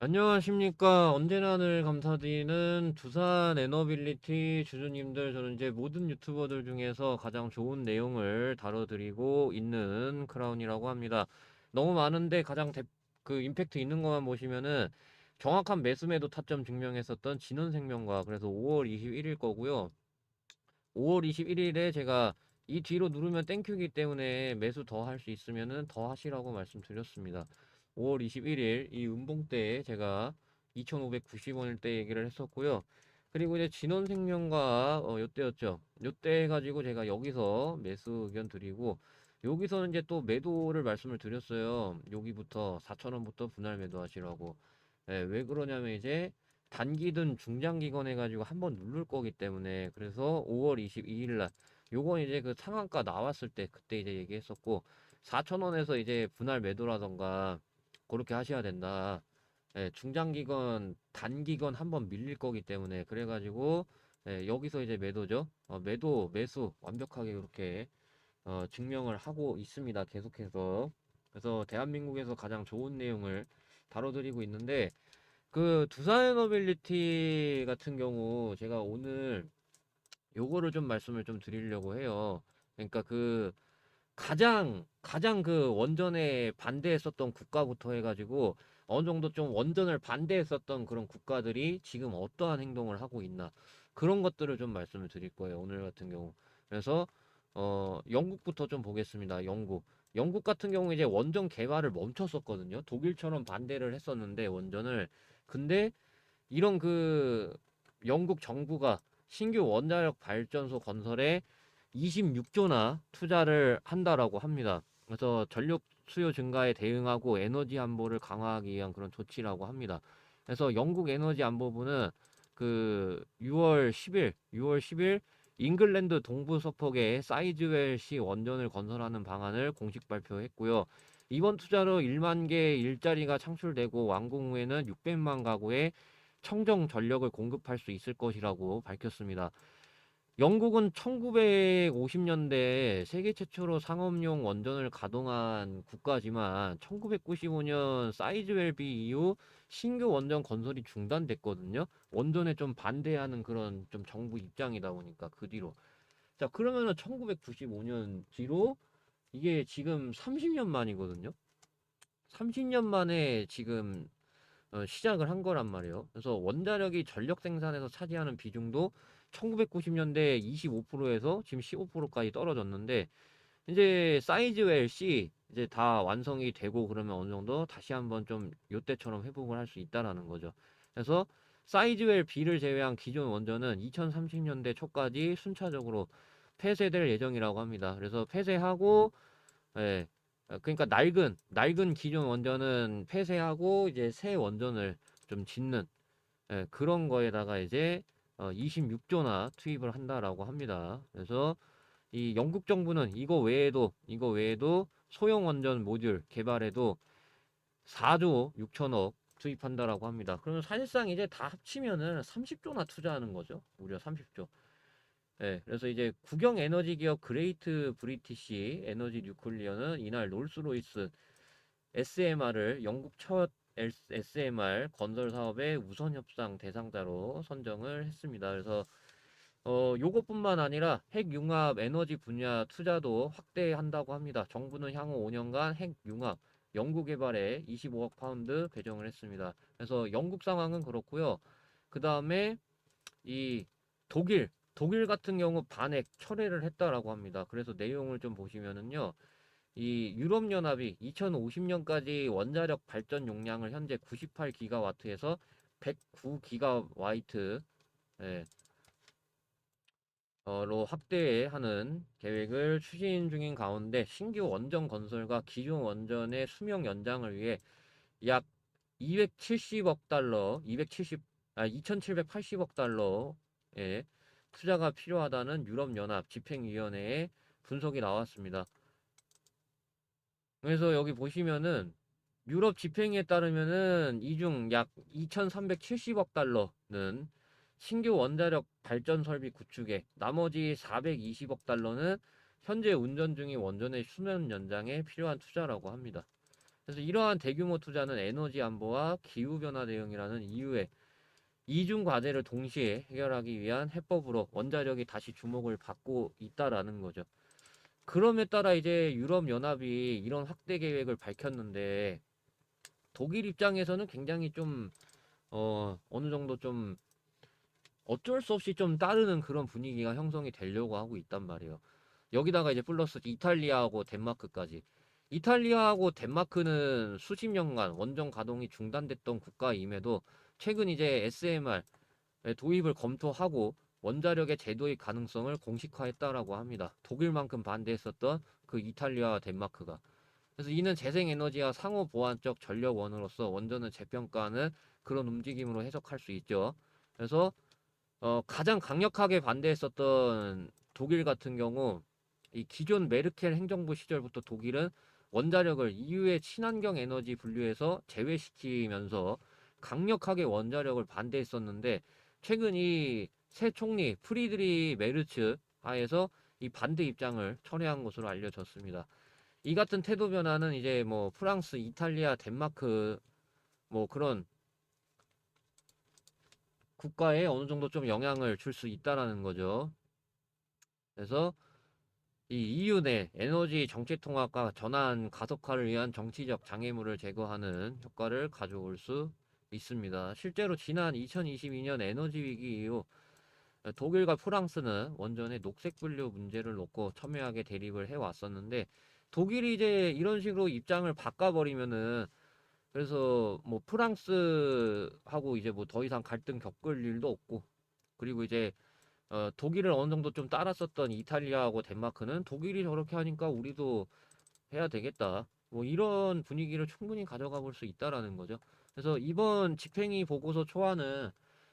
안녕하십니까. 언제나 늘 감사드리는 두산 에너빌리티 주주님들, 저는 이제 모든 유튜버들 중에서 가장 좋은 내용을 다뤄드리고 있는 크라운이라고 합니다. 너무 많은데 가장 대, 그 임팩트 있는 것만 보시면은 정확한 매수 매도 타점 증명했었던 진원생명과 그래서 5월 21일 거고요. 5월 21일에 제가 이 뒤로 누르면 땡큐기 때문에 매수 더 할 수 있으면은 더 하시라고 말씀드렸습니다. 5월 21일 이 음봉 때 제가 2,590원일 때 얘기를 했었고요. 그리고 이제 진원생명과 어, 요때였죠. 요때 해가지고 제가 여기서 매수 의견 드리고 여기서는 이제 또 매도를 말씀을 드렸어요. 여기부터 4,000원부터 분할 매도하시라고. 예, 왜 그러냐면 이제 단기든 중장기건 해가지고 한번 누를 거기 때문에 그래서 5월 22일 날 요건 이제 그 상한가 나왔을 때 그때 이제 얘기했었고 4,000원에서 이제 분할 매도라던가 그렇게 하셔야 된다. 예, 중장기건 단기건 한번 밀릴 거기 때문에 그래가지고 예, 여기서 이제 매도죠. 어, 매도 매수 완벽하게 이렇게 어, 증명을 하고 있습니다. 계속해서 그래서 대한민국에서 가장 좋은 내용을 다뤄드리고 있는데 그 두산에너빌리티 같은 경우 제가 오늘 요거를 좀 말씀을 좀 드리려고 해요. 그러니까 그 가장 가장 그 원전에 반대했었던 국가부터 해가지고 어느 정도 좀 원전을 반대했었던 그런 국가들이 지금 어떠한 행동을 하고 있나 그런 것들을 좀 말씀을 드릴 거예요. 오늘 같은 경우. 그래서 어 영국부터 좀 보겠습니다. 영국. 영국 같은 경우 이제 원전 개발을 멈췄었거든요. 독일처럼 반대를 했었는데 원전을 근데 이런 그 영국 정부가 신규 원자력 발전소 건설에 26조나 투자를 한다라고 합니다. 그래서 전력 수요 증가에 대응하고 에너지 안보를 강화하기 위한 그런 조치라고 합니다. 그래서 영국 에너지 안보부는 그 6월 10일, 6월 10일 잉글랜드 동부 서폭에 사이즈웰시 원전을 건설하는 방안을 공식 발표했고요. 이번 투자로 1만 개의 일자리가 창출되고 완공 후에는 600만 가구에 청정 전력을 공급할 수 있을 것이라고 밝혔습니다. 영국은 1950년대 세계 최초로 상업용 원전을 가동한 국가지만 1995년 사이즈웰비 이후 신규 원전 건설이 중단됐거든요. 원전에 좀 반대하는 그런 좀 정부 입장이다 보니까 그 뒤로. 자, 그러면은 1995년 뒤로 이게 지금 30년 만이거든요. 30년 만에 지금 어, 시작을 한 거란 말이에요. 그래서 원자력이 전력 생산에서 차지하는 비중도 1990년대 25%에서 지금 15%까지 떨어졌는데 이제 사이즈웰 C 이제 다 완성이 되고 그러면 어느 정도 다시 한번 좀 요때처럼 회복을 할 수 있다라는 거죠. 그래서 사이즈웰 B를 제외한 기존 원전은 2030년대 초까지 순차적으로 폐쇄될 예정이라고 합니다. 그래서 폐쇄하고 예, 어, 그러니까 낡은 낡은 기존 원전은 폐쇄하고 이제 새 원전을 좀 짓는 예, 그런 거에다가 이제 어, 26조나 투입을 한다라고 합니다. 그래서 이 영국 정부는 이거 외에도 이거 외에도 소형 원전 모듈 개발에도 4조 6천억 투입한다라고 합니다. 그러면 사실상 이제 다 합치면은 30조나 투자하는 거죠. 무려 30조. 네, 그래서 이제 국영 에너지 기업 그레이트 브리티시 에너지 뉴클리어는 이날 롤스로이스 SMR을 영국 첫 SMR 건설 사업의 우선 협상 대상자로 선정을 했습니다. 그래서 어, 요것뿐만 아니라 핵융합 에너지 분야 투자도 확대한다고 합니다. 정부는 향후 5년간 핵융합 연구 개발에 25억 파운드 배정을 했습니다. 그래서 영국 상황은 그렇고요. 그 다음에 이 독일 독일 같은 경우 반핵 철회를 했다라고 합니다. 그래서 내용을 좀 보시면은요. 이 유럽연합이 2050년까지 원자력 발전 용량을 현재 98기가와트에서 109기가와트 예, 로 확대하는 계획을 추진 중인 가운데 신규 원전 건설과 기존 원전의 수명 연장을 위해 약 270억 달러, 270, 아, 2,780억 달러의 투자가 필요하다는 유럽연합 집행위원회의 분석이 나왔습니다. 그래서 여기 보시면은 유럽 집행위에 따르면은 이중 약 2,370억 달러는 신규 원자력 발전 설비 구축에 나머지 420억 달러는 현재 운전 중인 원전의 수명 연장에 필요한 투자라고 합니다. 그래서 이러한 대규모 투자는 에너지 안보와 기후 변화 대응이라는 이유에 이중 과제를 동시에 해결하기 위한 해법으로 원자력이 다시 주목을 받고 있다라는 거죠. 그럼에 따라 이제 유럽 연합이 이런 확대 계획을 밝혔는데 독일 입장에서는 굉장히 좀 어, 어느 정도 좀 어쩔 수 없이 좀 따르는 그런 분위기가 형성이 되려고 하고 있단 말이에요. 여기다가 이제 플러스 이탈리아하고 덴마크까지. 이탈리아하고 덴마크는 수십 년간 원전 가동이 중단됐던 국가임에도 최근 이제 SMR 도입을 검토하고 원자력의 재도입 가능성을 공식화했다라고 합니다. 독일만큼 반대했었던 그 이탈리아와 덴마크가. 그래서 이는 재생에너지와 상호 보완적 전력원으로서 원전을 재평가하는 그런 움직임으로 해석할 수 있죠. 그래서 어, 가장 강력하게 반대했었던 독일 같은 경우 이 기존 메르켈 행정부 시절부터 독일은 원자력을 EU의 친환경 에너지 분류에서 제외시키면서 강력하게 원자력을 반대했었는데 최근 이 새 총리 프리드리 메르츠 하에서 이 반대 입장을 철회한 것으로 알려졌습니다. 이 같은 태도 변화는 이제 뭐 프랑스, 이탈리아, 덴마크 뭐 그런 국가에 어느 정도 좀 영향을 줄 수 있다라는 거죠. 그래서 이 EU 내 에너지 정책 통합과 전환 가속화를 위한 정치적 장애물을 제거하는 효과를 가져올 수 있습니다. 실제로 지난 2022년 에너지 위기 이후 독일과 프랑스는 원전의 녹색 분류 문제를 놓고 첨예하게 대립을 해왔었는데 독일이 이제 이런 식으로 입장을 바꿔버리면은 그래서 뭐 프랑스하고 이제 뭐 더 이상 갈등 겪을 일도 없고 그리고 이제 어 독일을 어느 정도 좀 따랐었던 이탈리아하고 덴마크는 독일이 저렇게 하니까 우리도 해야 되겠다. 뭐 이런 분위기를 충분히 가져가 볼 수 있다라는 거죠. 그래서 이번 집행위 보고서 초안은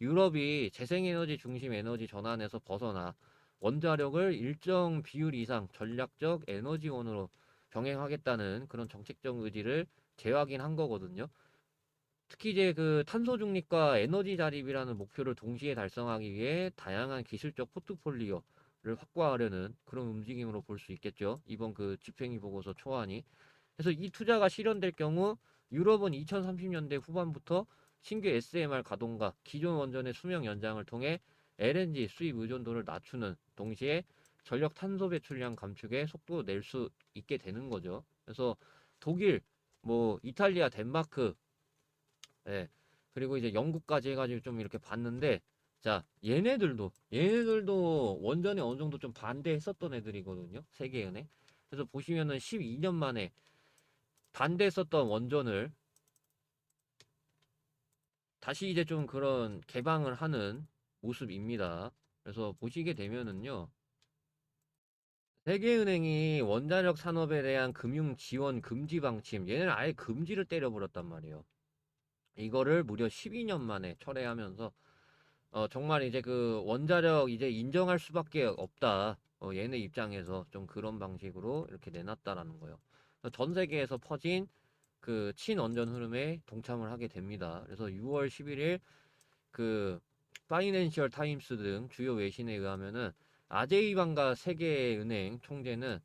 유럽이 재생에너지 중심 에너지 전환에서 벗어나 원자력을 일정 비율 이상 전략적 에너지원으로 병행하겠다는 그런 정책적 의지를 재확인한 거거든요. 특히 이제 그 탄소 중립과 에너지 자립이라는 목표를 동시에 달성하기 위해 다양한 기술적 포트폴리오를 확보하려는 그런 움직임으로 볼 수 있겠죠. 이번 그 집행위 보고서 초안이. 그래서 이 투자가 실현될 경우 유럽은 2030년대 후반부터 신규 SMR 가동과 기존 원전의 수명 연장을 통해 LNG 수입 의존도를 낮추는 동시에 전력 탄소 배출량 감축에 속도 낼 수 있게 되는 거죠. 그래서 독일, 뭐 이탈리아, 덴마크, 예, 그리고 이제 영국까지 해가지고 좀 이렇게 봤는데, 자 얘네들도 얘네들도 원전에 어느 정도 좀 반대했었던 애들이거든요. 세계은행. 그래서 보시면은 12년 만에 반대했었던 원전을 다시 이제 좀 그런 개방을 하는 모습입니다. 그래서 보시게 되면은요. 세계은행이 원자력 산업에 대한 금융 지원 금지 방침, 얘는 아예 금지를 때려버렸단 말이에요. 이거를 무려 12년 만에 철회하면서, 어, 정말 이제 그 원자력 이제 인정할 수밖에 없다. 어, 얘네 입장에서 좀 그런 방식으로 이렇게 내놨다라는 거예요. 전 세계에서 퍼진 그 친원전 흐름에 동참을 하게 됩니다. 그래서 6월 11일 그 파이낸셜 타임스 등 주요 외신에 의하면은 아제이반가 세계은행 총재는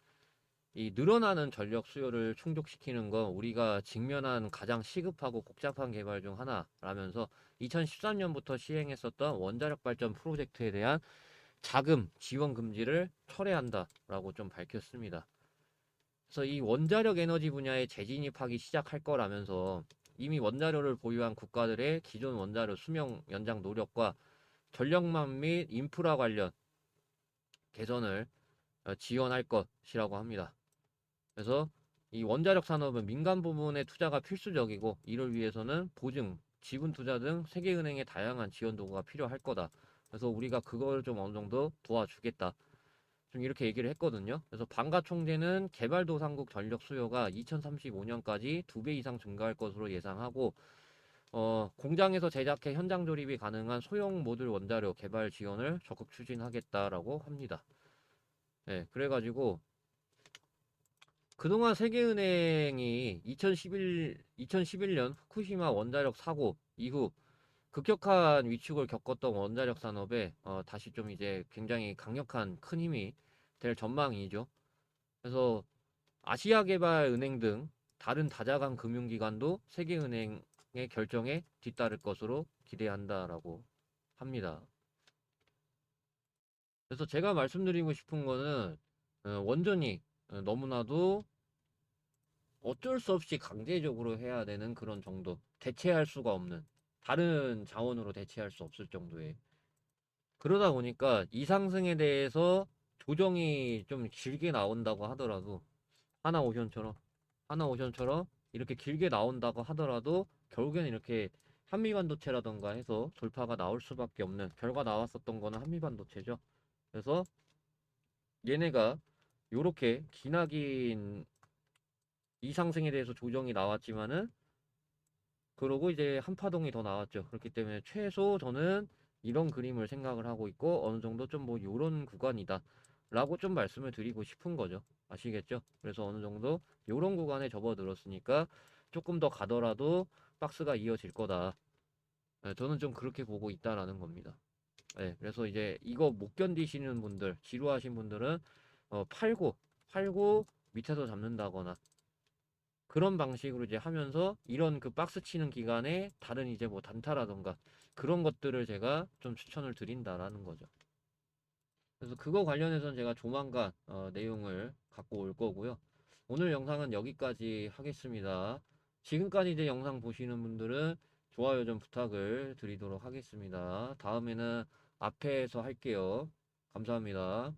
이 늘어나는 전력 수요를 충족시키는 건 우리가 직면한 가장 시급하고 복잡한 개발 중 하나라면서 2013년부터 시행했었던 원자력 발전 프로젝트에 대한 자금 지원 금지를 철회한다라고 좀 밝혔습니다. 그래서 이 원자력 에너지 분야에 재진입하기 시작할 거라면서 이미 원자료를 보유한 국가들의 기존 원자료 수명 연장 노력과 전력망 및 인프라 관련 개선을 어, 지원할 것이라고 합니다. 그래서 이 원자력 산업은 민간 부문의 투자가 필수적이고 이를 위해서는 보증, 지분 투자 등 세계은행의 다양한 지원 도구가 필요할 거다. 그래서 우리가 그걸 좀 어느 정도 도와주겠다. 좀 이렇게 얘기를 했거든요. 그래서 방가 총재는 개발도상국 전력 수요가 2035년까지 두 배 이상 증가할 것으로 예상하고 어, 공장에서 제작해 현장 조립이 가능한 소형 모듈 원자료 개발 지원을 적극 추진하겠다라고 합니다. 네, 그래가지고 그동안 세계은행이 2011, 2011년 후쿠시마 원자력 사고 이후 급격한 위축을 겪었던 원자력 산업에 어, 다시 좀 이제 굉장히 강력한 큰 힘이 될 전망이죠. 그래서 아시아개발은행 등 다른 다자간 금융기관도 세계은행의 결정에 뒤따를 것으로 기대한다라고 합니다. 그래서 제가 말씀드리고 싶은 거는 어, 원전이 어, 너무나도 어쩔 수 없이 강제적으로 해야 되는 그런 정도. 대체할 수가 없는. 다른 자원으로 대체할 수 없을 정도의. 그러다 보니까 이 상승에 대해서 조정이 좀 길게 나온다고 하더라도 하나 오션처럼 하나 오션처럼 이렇게 길게 나온다고 하더라도 결국에는 이렇게 한미반도체라던가 해서 돌파가 나올 수밖에 없는 결과 나왔었던 거는 한미반도체죠. 그래서 얘네가 요렇게 기나긴 이 상승에 대해서 조정이 나왔지만은 그러고 이제 한파동이 더 나왔죠. 그렇기 때문에 최소 저는 이런 그림을 생각을 하고 있고 어느 정도 좀 뭐 요런 구간이다 라고 좀 말씀을 드리고 싶은 거죠. 아시겠죠? 그래서 어느 정도 요런 구간에 접어들었으니까 조금 더 가더라도 박스가 이어질 거다. 네, 저는 좀 그렇게 보고 있다라는 겁니다. 네, 그래서 이제 이거 못 견디시는 분들, 지루하신 분들은 어, 팔고 팔고 밑에서 잡는다거나 그런 방식으로 이제 하면서 이런 그 박스 치는 기간에 다른 이제 뭐 단타라던가 그런 것들을 제가 좀 추천을 드린다라는 거죠. 그래서 그거 관련해서는 제가 조만간 어, 내용을 갖고 올 거고요. 오늘 영상은 여기까지 하겠습니다. 지금까지 이제 영상 보시는 분들은 좋아요 좀 부탁을 드리도록 하겠습니다. 다음에는 앞에서 할게요. 감사합니다.